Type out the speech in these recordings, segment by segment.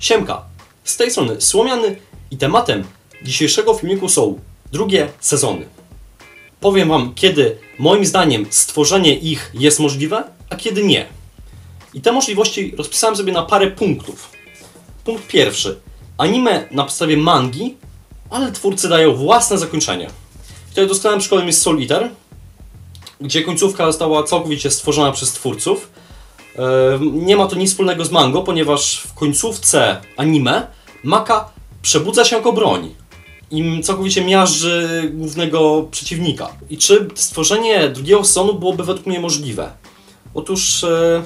Siemka, z tej strony Słomiany i tematem dzisiejszego filmiku są drugie sezony. Powiem Wam, kiedy moim zdaniem stworzenie ich jest możliwe, a kiedy nie. I te możliwości rozpisałem sobie na parę punktów. Punkt pierwszy. Anime na podstawie mangi, ale twórcy dają własne zakończenie. Tutaj doskonałym przykładem jest Soul Eater, gdzie końcówka została całkowicie stworzona przez twórców. Nie ma to nic wspólnego z mango, ponieważ w końcówce anime Maka przebudza się jako broń. Im całkowicie miażdży głównego przeciwnika. I czy stworzenie drugiego sezonu byłoby według mnie możliwe? Otóż, e,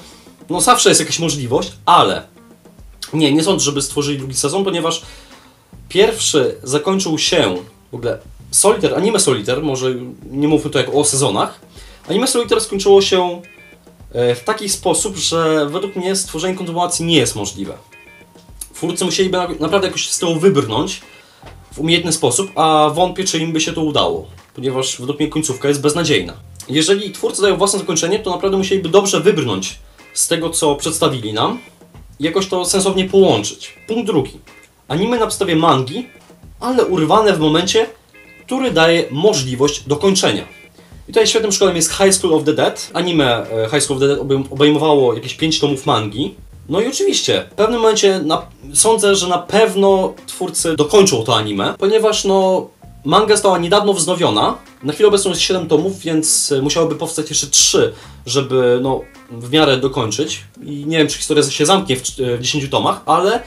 no zawsze jest jakaś możliwość, ale nie, nie sądzę, żeby stworzyli drugi sezon, ponieważ pierwszy zakończył się w ogóle Solitaire, anime Solitaire, może nie mówmy tu jak o sezonach. Anime Solitaire skończyło się w taki sposób, że według mnie stworzenie kontynuacji nie jest możliwe. Twórcy musieliby na- naprawdę jakoś z tego wybrnąć w umiejętny sposób, a wątpię, czy im by się to udało, ponieważ według mnie końcówka jest beznadziejna. Jeżeli twórcy dają własne zakończenie, to naprawdę musieliby dobrze wybrnąć z tego, co przedstawili nam i jakoś to sensownie połączyć. Punkt drugi. Anime na podstawie mangi, ale urwane w momencie, który daje możliwość dokończenia. Tutaj świetnym przykładem jest High School of the Dead. Anime e, High School of the Dead obejm- obejmowało jakieś 5 tomów mangi. No i oczywiście, w pewnym momencie na, sądzę, że na pewno twórcy dokończą to anime, ponieważ no manga została niedawno wznowiona. Na chwilę obecną jest 7 tomów, więc e, musiałoby powstać jeszcze 3, żeby no w miarę dokończyć. I nie wiem, czy historia się zamknie w, e, w 10 tomach, ale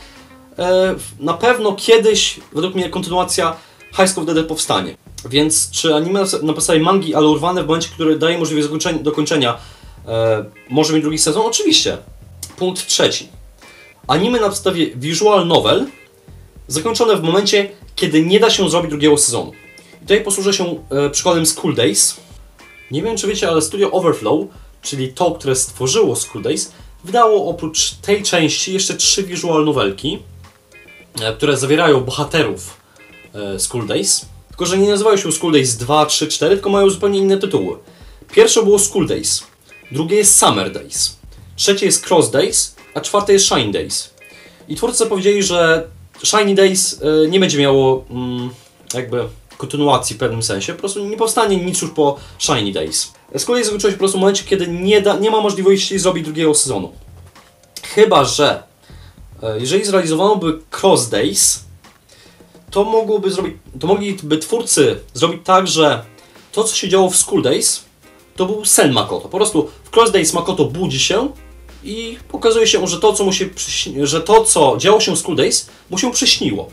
e, na pewno kiedyś, według mnie, kontynuacja High School of the Dead powstanie. Więc czy anime na podstawie mangi, ale urwane w momencie, który daje możliwość dokończenia, e, może mieć drugi sezon? Oczywiście. Punkt trzeci. Anime na podstawie visual novel zakończone w momencie, kiedy nie da się zrobić drugiego sezonu. I tutaj posłużę się e, przykładem School Days. Nie wiem, czy wiecie, ale studio Overflow, czyli to, które stworzyło School Days, wydało oprócz tej części jeszcze trzy visual novelki, e, które zawierają bohaterów e, School Days. Tylko, że nie nazywają się School Days 2, 3, 4, tylko mają zupełnie inne tytuły. Pierwsze było School Days, drugie jest Summer Days, trzecie jest Cross Days, a czwarte jest Shine Days. I twórcy powiedzieli, że Shiny Days e, nie będzie miało mm, jakby kontynuacji w pewnym sensie, po prostu nie powstanie nic już po Shiny Days. Z kolei zakończyło się po prostu w momencie, kiedy nie, da, nie ma możliwości zrobić drugiego sezonu. Chyba, że e, jeżeli zrealizowano by Cross Days, to mogłoby zrobić, to mogliby twórcy zrobić tak, że to, co się działo w School Days, to był sen Makoto. Po prostu w Cross Days Makoto budzi się i pokazuje się, że to, co mu się że to, co działo się w School Days, mu się przyśniło.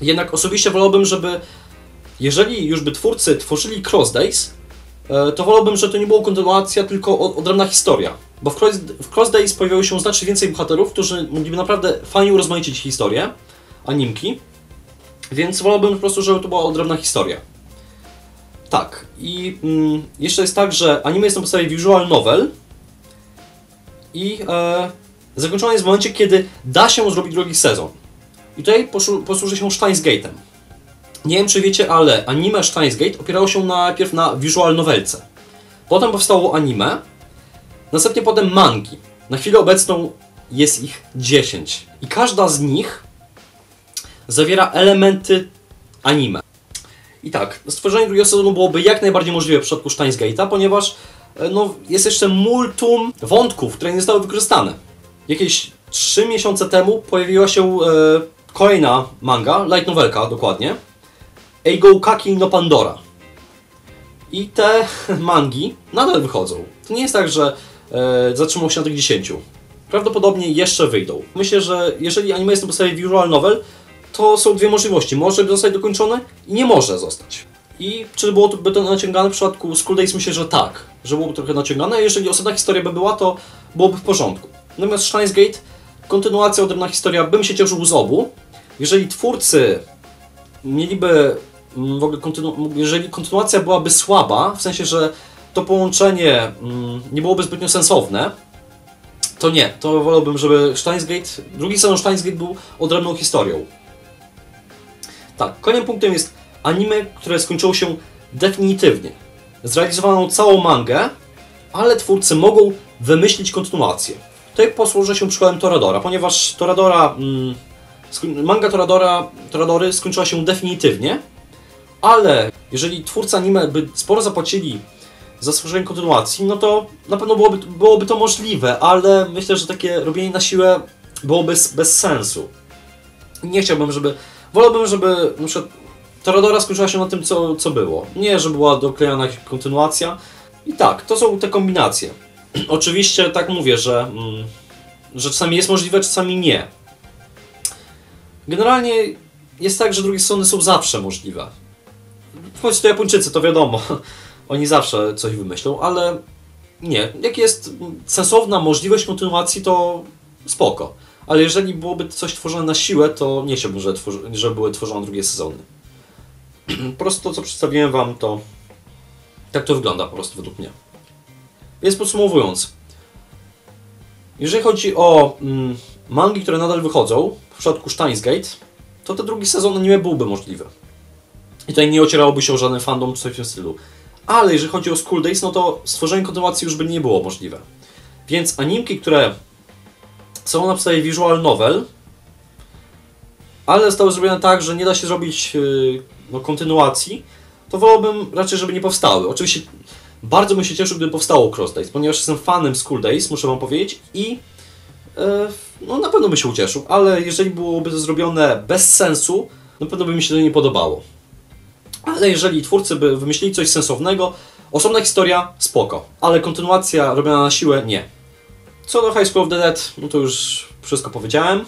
Jednak osobiście wolałbym, żeby jeżeli już by twórcy tworzyli Cross Days, e, to wolałbym, że to nie było kontynuacja, tylko od- odrębna historia. Bo w Cross, w Cross Days pojawiało się znacznie więcej bohaterów, którzy mogliby naprawdę fajnie urozmaicić historię, animki. Więc wolałbym po prostu, żeby to była odrębna historia. Tak, i mm, jeszcze jest tak, że anime jest na podstawie visual novel i e, zakończone jest w momencie, kiedy da się zrobić drugi sezon. I tutaj posłuży się Steins Gate'em. Nie wiem, czy wiecie, ale anime Steins Gate opierało się najpierw na visual novelce. Potem powstało anime, następnie potem mangi. Na chwilę obecną jest ich 10. I każda z nich zawiera elementy anime. I tak, stworzenie drugiego sezonu byłoby jak najbardziej możliwe w przypadku Steins Gate'a, ponieważ e, no, jest jeszcze multum wątków, które nie zostały wykorzystane. Jakieś 3 miesiące temu pojawiła się e, kolejna manga, light novelka dokładnie, Eigo Kaki no Pandora. I te mangi nadal wychodzą. To nie jest tak, że e, zatrzymało się na tych 10. Prawdopodobnie jeszcze wyjdą. Myślę, że jeżeli anime jest na podstawie visual novel, to są dwie możliwości. Może zostać dokończone i nie może zostać. I czy byłoby to naciągane w przypadku School Days? Myślę, że tak. Że byłoby trochę naciągane. Jeżeli osobna historia by była, to byłoby w porządku. Natomiast Steins Gate, kontynuacja, odrębna historia, bym się cieszył z obu. Jeżeli twórcy mieliby mm, w ogóle kontynu- jeżeli kontynuacja byłaby słaba, w sensie, że to połączenie mm, nie byłoby zbytnio sensowne, to nie. To wolałbym, żeby Steins Gate, drugi sezon Steins Gate był odrębną historią. Tak, kolejnym punktem jest anime, które skończyło się definitywnie. Zrealizowano całą mangę, ale twórcy mogą wymyślić kontynuację. Tutaj posłużę się przykładem Toradora, ponieważ Toradora, mm, manga Toradora, Toradory skończyła się definitywnie, ale jeżeli twórcy anime by sporo zapłacili za stworzenie kontynuacji, no to na pewno byłoby, byłoby to możliwe, ale myślę, że takie robienie na siłę byłoby bez sensu. Nie chciałbym, żeby. Wolałbym, żeby na przykład Toradora skończyła się na tym, co, co było. Nie, że była doklejana jakaś kontynuacja. I tak, to są te kombinacje. Oczywiście tak mówię, że, mm, że czasami jest możliwe, czasami nie. Generalnie jest tak, że drugie strony są zawsze możliwe. W końcu to Japończycy, to wiadomo. Oni zawsze coś wymyślą, ale nie. Jak jest sensowna możliwość kontynuacji, to spoko. Ale jeżeli byłoby coś tworzone na siłę, to nie chciałbym, żeby, tworzy, żeby były tworzone drugie sezony. po prostu to, co przedstawiłem Wam, to tak to wygląda po prostu według mnie. Więc podsumowując, jeżeli chodzi o mm, mangi, które nadal wychodzą, w przypadku Steins Gate, to ten drugi sezon anime byłby możliwy. I tutaj nie ocierałoby się o żaden fandom czy coś w tym stylu. Ale jeżeli chodzi o School Days, no to stworzenie kontynuacji już by nie było możliwe. Więc animki, które są na podstawie visual novel, ale zostały zrobione tak, że nie da się zrobić yy, no, kontynuacji, to wolałbym raczej, żeby nie powstały. Oczywiście bardzo bym się cieszył, gdyby powstało Cross Days, ponieważ jestem fanem School Days, muszę wam powiedzieć, i yy, no, na pewno bym się ucieszył, ale jeżeli byłoby to zrobione bez sensu, na pewno by mi się to nie podobało. Ale jeżeli twórcy by wymyślili coś sensownego, osobna historia, spoko. Ale kontynuacja robiona na siłę, nie. Co do High School of the Dead, no to już wszystko powiedziałem.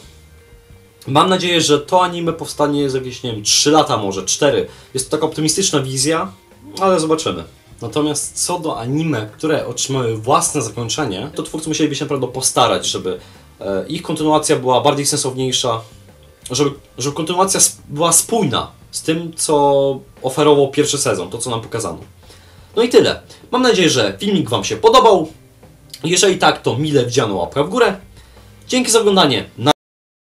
Mam nadzieję, że to anime powstanie za jakieś, nie wiem, 3 lata może, 4. Jest to taka optymistyczna wizja, ale zobaczymy. Natomiast co do anime, które otrzymały własne zakończenie, to twórcy musieliby się naprawdę postarać, żeby e, ich kontynuacja była bardziej sensowniejsza, żeby, żeby kontynuacja była spójna z tym, co oferował pierwszy sezon, to co nam pokazano. No i tyle. Mam nadzieję, że filmik Wam się podobał. Jeżeli tak, to mile widziano łapka w górę. Dzięki za oglądanie.